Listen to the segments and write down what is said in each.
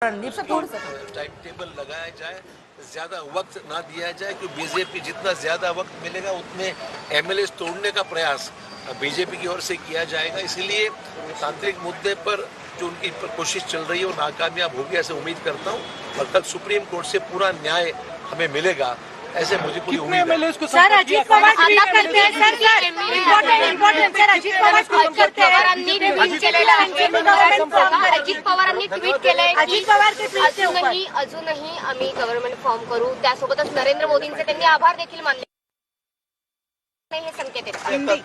Time table लगाया जाए ज़्यादा वक्त ना दिया जाए क्योंकि बीजेपी जितना ज़्यादा वक्त मिलेगा उतने एमएलए तोड़ने का प्रयास बीजेपी की ओर से किया जाएगा। इसलिए तांत्रिक मुद्दे पर जो उनकी पर कोशिश चल रही है वो नाकामयाब होगी ऐसे उम्मीद करता हूँ। और कल सुप्रीम कोर्ट से पूरा न्याय हमें मिलेगा। ऐसे मुझे पूरी उम्मीद है? सर अजित पवार ट्वीट करते हैं sir important important sir Ajit Pawar tweet करते हैं। पवारांनी ट्विट केलेलं आहे अजित पवारांनी ट्विट केलंय की अजित पवार के ट्वीट के ऊपर। अजूनही अजूनही आम्ही गव्हर्नमेंट फॉर्म करू. त्यासोबतच नरेंद्र मोदींचे त्यांनी आभार देखील मानले. हे संकेत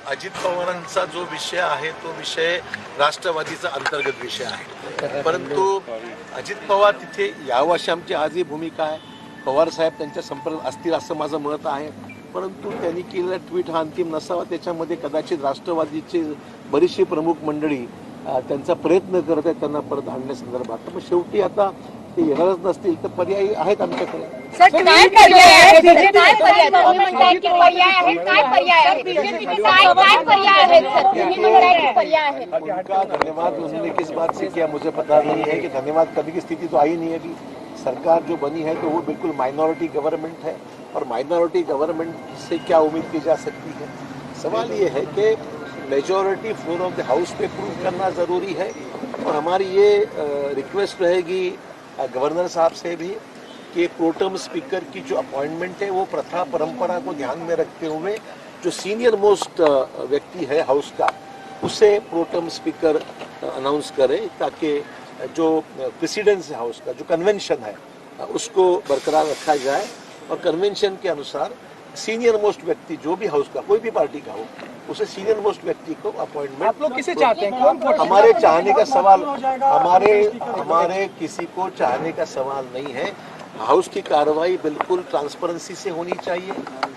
अजित पवारांचा जो विषय आहे तो विषय राष्ट्रवादीचा अंतर्गत विषय आहे. परंतु अजित पवार तिथे यावं अशी आमची आजही भूमिका आहे. पवार साहेब त्यांच्या संपर्कात असतील असं माझं मत आहे. परंतु त्यांनी केलेला ट्विट हा अंतिम नसावा. त्याच्यामध्ये कदाचित राष्ट्रवादीची बरीचशी प्रमुख मंडळी त्यांचा प्रयत्न करत आहेत त्यांना परत आणण्यासंदर्भात. तर मग शेवटी आता ते येणारच नसतील तर पर्यायी आहेत आमच्याकडे. धन्यवाद. उन्होंने किस बात से किया मुझे पता नहीं है कि धन्यवाद. करने की स्थिति तो आई नहीं है अभी सरकार जो बनी है तो वो बिल्कुल माइनॉरिटी गवर्नमेंट है और माइनॉरिटी गवर्नमेंट से क्या उम्मीद की जा सकती है? सवाल ये है कि majority floor of the house pay prove करना ज़रूरी है और हमारी ये रिक्वेस्ट रहेगी गवर्नर साहब से भी कि प्रोटम स्पीकर की जो अपॉइंटमेंट है, वो प्रथा परंपरा को ध्यान में रखते हुए जो सीनियर मोस्ट व्यक्ति है हाउस का, उसे प्रोटम स्पीकर अनाउंस करे ताकि जो प्रेसिडेंस है हाउस का जो कन्वेंशन है उसको बरकरार रखा जाए और कन्वेंशन के अनुसार सीनियर मोस्ट व्यक्ति जो भी हाउस का कोई भी पार्टी का हो उसे सीनियर मोस्ट व्यक्ति को अपॉइंटमेंट आप लोग किसे चाहते हैं? कौन हमारे चाहने का सवाल हमारे हमारे किसी को चाहने का सवाल नहीं है। हाउस की कार्रवाई बिल्कुल ट्रांसपेरेंसी से होनी चाहिए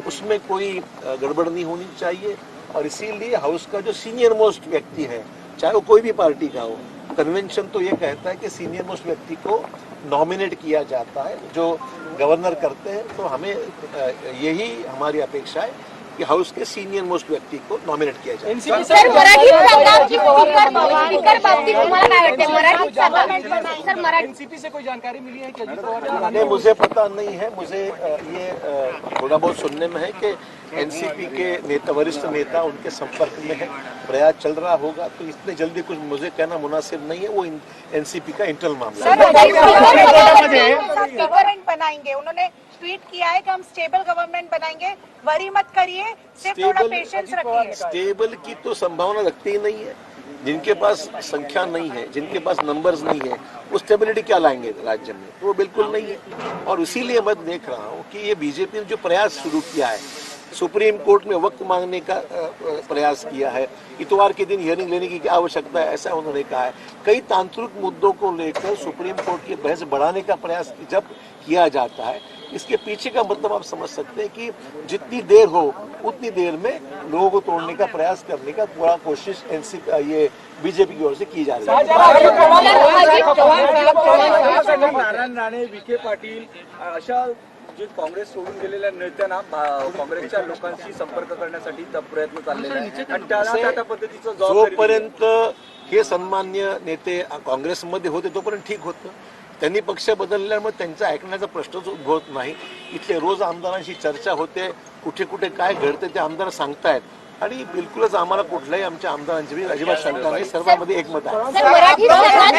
उसमें कोई गड़बड़ नहीं होनी चाहिए। और इसीलिए हाउस का जो सीनियर मोस्ट व्यक्ति है चाहे वो कोई भी पार्टी का हो कन्वेंशन तो ये कहता है कि सीनियर मोस्ट व्यक्ति को नॉमिनेट किया जाता है जो गवर्नर करते हैं तो हमें यही हमारी अपेक्षा है। कि हाउस के सीनियर मोस्ट व्यक्ति को नॉमिनेट किया जाए। सर मराठीत सांगा की स्पीकर स्पीकर बाबतीत तुम्हाला काय वाटते मराठीत सांगा सर मराठी एनसीपी से कोई जानकारी मिली है कि नहीं मुझे पता नहीं है मुझे ये थोड़ा बहुत सुनने में है कि एनसीपी के नेता वरिष्ठ नेता उनके संपर्क में है। प्रयास चल रहा होगा तो इतने जल्दी कुछ मुझे कहना मुनासिब नहीं है वो एनसीपी का इंटरनल मामला है। बनाएँगे। उन्होंने ट्वीट किया है कि हम स्टेबल गवर्नमेंट बनाएँगे। वरी मत करिए सिर्फ़ थोड़ा पेशेंस रखिए। स्टेबल की तो संभावना लगती ही नहीं है। जिनके पास संख्या नहीं है जिनके पास नंबर्स नहीं है वो स्टेबिलिटी क्या लाएँगे राज्य में? तो वो बिल्कुल नहीं है। और इसीलिए मैं देख रहा हूँ कि ये बीजेपी ने जो प्रयास शुरू किया है सुप्रीम कोर्ट में वक्त मांगने का प्रयास किया है इतवार के दिन हियरिंग लेने की क्या आवश्यकता है ऐसा उन्होंने कहा है। कई तांत्रिक मुद्दों को लेकर सुप्रीम कोर्ट की बहस बढ़ाने का प्रयास जब किया जाता है इसके पीछे का मतलब आप समझ सकते हैं कि जितनी देर हो उतनी देर में लोगों को तोड़ने का प्रयास करने का पूरा कोशिश एनसी ये बीजेपी की ओर से की जा रही है नारायण राणे विखे पाटील अशा जे काँग्रेस सोडून गेलेल्या नेत्यांना काँग्रेसच्या लोकांशी संपर्क करण्यासाठी प्रयत्न चाललेला. जोपर्यंत हे सन्मान्य नेते काँग्रेसमध्ये होते तोपर्यंत ठीक होतं त्यांनी पक्ष बदलल्यामुळे त्यांचा ऐकण्याचा प्रश्नच उद्भवत नाही. इथले रोज आमदारांशी चर्चा होते कुठे कुठे काय घडते ते आमदार सांगतायत. आणि बिलकुलच आम्हाला कुठल्याही आमच्या आमदारांची बी अजिबात शंका नाही. सर्वांमध्ये एकमत आहे. सर मराठीत सांगा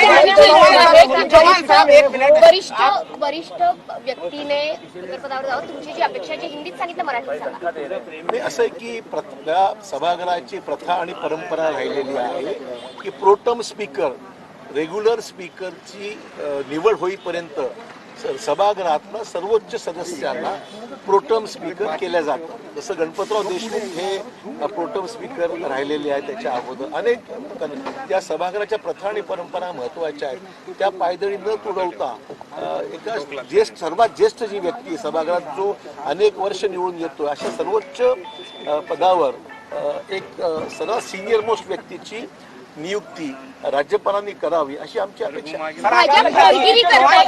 तुमची जी वरिष्ठ वरिष्ठ व्यक्तीने स्पीकर पदावर जावं तुमची जी अपेक्षा आहे, जी हिंदीत सांगितलं मराठीत सांगा नाही असं आहे की सभागृहाची प्रथा आणि परंपरा राहिलेली आहे की प्रोटम स्पीकर रेग्युलर स्पीकरची निवड होईपर्यंत स- सर्वोच्च सदस्यांना प्रोटम स्पीकर केल्या जातं जसं गणपतराव देशमुख हे प्रोटम स्पीकर राहिलेले आहेत त्याच्या अगोदर. अनेक त्या सभागृहाच्या प्रथा आणि परंपरा महत्त्वाच्या आहेत. त्या पायदळी न तुडवता एका ज्येष्ठ सर्वात ज्येष्ठ जी व्यक्ती सभागृहात जो अनेक वर्ष निवडून येतो अशा सर्वोच्च पदावर एक सर्वात सिनियर मोस्ट व्यक्तीची नियुक्ती राज्यपालांनी करावी अशी आमची अपेक्षा आहे. भाजप हेरगिरी करताय.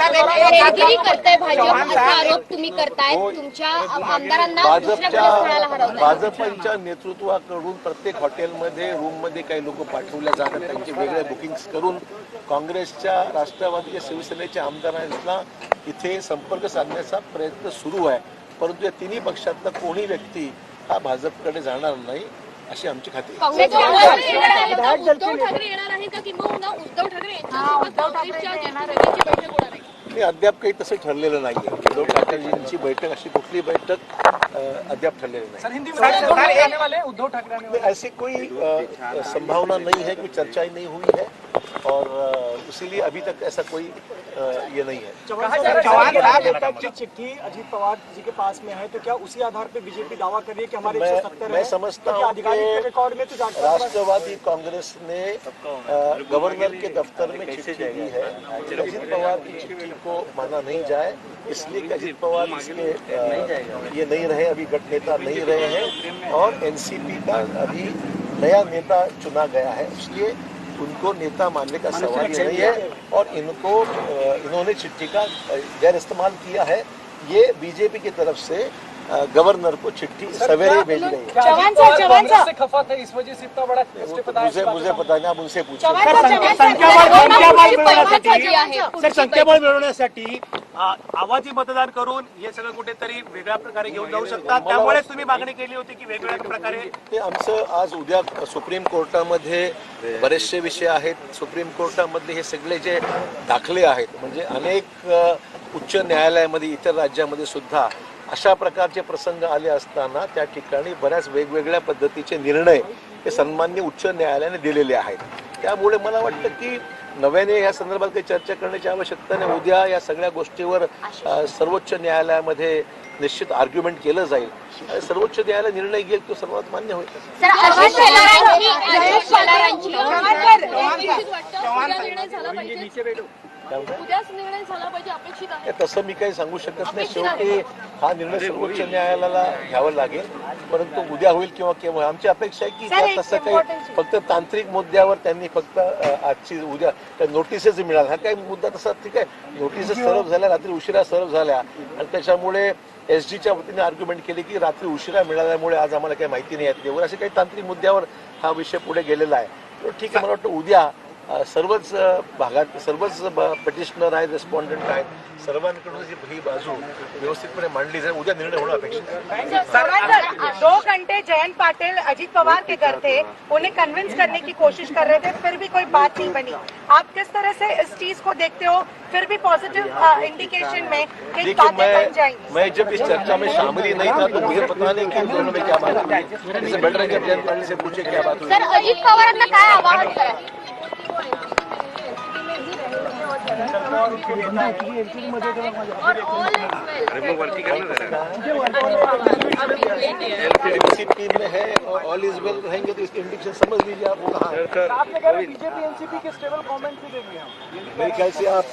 हेरगिरी करताय भाजप. असा आरोप तुम्ही करताय. हो. तुमच्या आमदारांना दुसऱ्या स्थळाला भाजपच्या हरवताय भाजपच्या नेतृत्वाकडून प्रत्येक हॉटेलमध्ये रूममध्ये काही लोक पाठवल्या जातात. त्यांचे वेगळे बुकिंग्स करून काँग्रेसच्या राष्ट्रवादी शिवसेनेच्या आमदारांना इथे संपर्क साधण्याचा प्रयत्न सुरू आहे. परंतु या तिन्ही पक्षातला कोणी व्यक्ती हा भाजपकडे जाणार नाही. अशी आमची खात्री आहे. काँग्रेसच्या उद्धव ठाकरे येणार आहे. का किंवा उद्धव ठाकरे यांच्यासोबत काँग्रेसच्या जनतेची बैठक होणार आहे? नाही अद्याप काही तसं ठरलेलं नाहीये. उद्धव ठाकरेजींची बैठक अशी कुठली बैठक अ, अद्याप ठरलेली नाही. सर हिंदी में उद्धव ठाकरे आने वाले हैं उद्धव ठाकरे आने वाले में ऐसी कोई अ, संभावना नहीं है कोई चर्चा ही नहीं हुई है और अ, इसीलिए अभी तक ऐसा कोई ये नहीं है चौहान साहब। चिट्ठी अजीत पवार जी के पास में है तो क्या उसी आधार पर बीजेपी दावा कर रही है कि हमारे मैं- मैं समझता क्योंकि हूँ रिकॉर्ड में तो राष्ट्रवादी कांग्रेस ने गवर्नर के दफ्तर में चिट्ठी दी है। अजीत पवार की चिट्ठी को माना नहीं जाए इसलिए अजीत पवार इसके ये नहीं रहे अभी गठ नेता नहीं रहे हैं। और एनसीपी का अभी नया नेता चुना गया है इसलिए उनको नेता मानने का सवाल ही नहीं है और इनको इन्होंने चिट्ठी का गैर इस्तेमाल किया है। ये बीजेपी की तरफ से गवर्नर को चिट्ठी सवेरे भेजी गई है। खफा थे इस वजह से इतना बड़ा बताया मुझे मुझे पता नहीं आप उनसे आहे मिळवण्यासाठी सर संख्याबळ मिळवण्यासाठी आ, आवाजी मतदान करून हे सगळं कुठेतरी वेगळ्या प्रकारे घेऊन जाऊ शकतात. त्यामुळे तुम्ही मागणी केली होती की वेगवेगळ्या प्रकारे ते आमचं आज उद्या सुप्रीम कोर्टामध्ये बरेचसे विषय आहेत. सुप्रीम कोर्टामधले हे सगळे जे दाखले आहेत म्हणजे अनेक उच्च न्यायालयामध्ये इतर राज्यामध्ये सुद्धा अशा प्रकारचे प्रसंग आले असताना त्या ठिकाणी बऱ्याच वेगवेगळ्या पद्धतीचे निर्णय हे सन्मान्य उच्च न्यायालयाने दिलेले आहेत. त्यामुळे मला वाटतं की नव्याने या संदर्भात काही चर्चा करण्याची आवश्यकता नाही. उद्या या सगळ्या गोष्टीवर सर्वोच्च न्यायालयामध्ये निश्चित आर्ग्युमेंट केलं जाईल. आणि सर्वोच्च न्यायालय निर्णय घेईल तो सर्वात मान्य होईल. तसं मी काही सांगू शकत नाही. शेवटी हा निर्णय सर्वोच्च न्यायालयाला घ्यावा लागेल. परंतु उद्या होईल किंवा केव्हा आमची अपेक्षा आहे की तसं काही फक्त तांत्रिक मुद्द्यावर त्यांनी फक्त आजची उद्या नोटिसेस मिळाल्या. हा काही मुद्दा तसा ठीक आहे. नोटिसेस सर्व झाल्या रात्री उशिरा सर्व झाल्या. आणि त्याच्यामुळे एस जीच्या वतीने आर्ग्युमेंट केली की रात्री उशिरा मिळाल्यामुळे आज आम्हाला काही माहिती नाही आहे. असे काही तांत्रिक मुद्द्यावर हा विषय पुढे गेलेला आहे. ठीक आहे मला वाटतं उद्या सर्वच भागात सर्वच पिटिशनर आहेत रेस्पॉन्डंट आहेत. सर्वांकडून ही ही बाजू व्यवस्थितपणे मांडली जाईल. उद्या निर्णय होणं अपेक्षित आहे. चौहान सर, दो घंटे जयंत पाटिल अजीत पवार के घर थे. उन्हें कन्विंस करने की कोशिश कर रहे थे फिर भी कोई बात नहीं बनी. आप किस तरह से इस चीज़ को देखते हो? फिर भी पॉजिटिव इंडिकेशन में कि बातें बन मैं जाएँगी। मैं जब इस चर्चा में शामिल ही नहीं था तो मुझे पता नहीं कि दोनों में क्या बात हुई। इससे बेटर है कि जयंत पाटिल से पूछे क्या बात हुई। सर अजित पवारांना काय आवाहन करा है और ऑल इज वेल रहेंगे तो इसकी इंडिकेशन समझ लीजिए आप वो कहाँ आपने कहा बीजेपी एनसीपी के स्टेबल कमेंट भी देंगे हम मेरे ख्याल से आप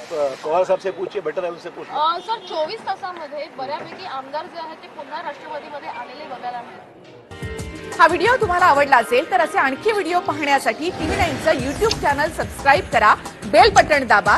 पवार साहब से पूछिए बेटर है उनसे पूछिए। अं, सर चोवीस तासामध्ये बऱ्यापैकी आमदार जे आहेत ते पुन्हा राष्ट्रवादीमध्ये आलेले बघायला मिळतात हा व्हिडिओ तुम्हाला आवडला असेल तर असे आणखी व्हिडिओ पाहण्यासाठी टीव्ही नाईनचं युट्यूब चॅनल सबस्क्राईब करा बेल बटण दाबा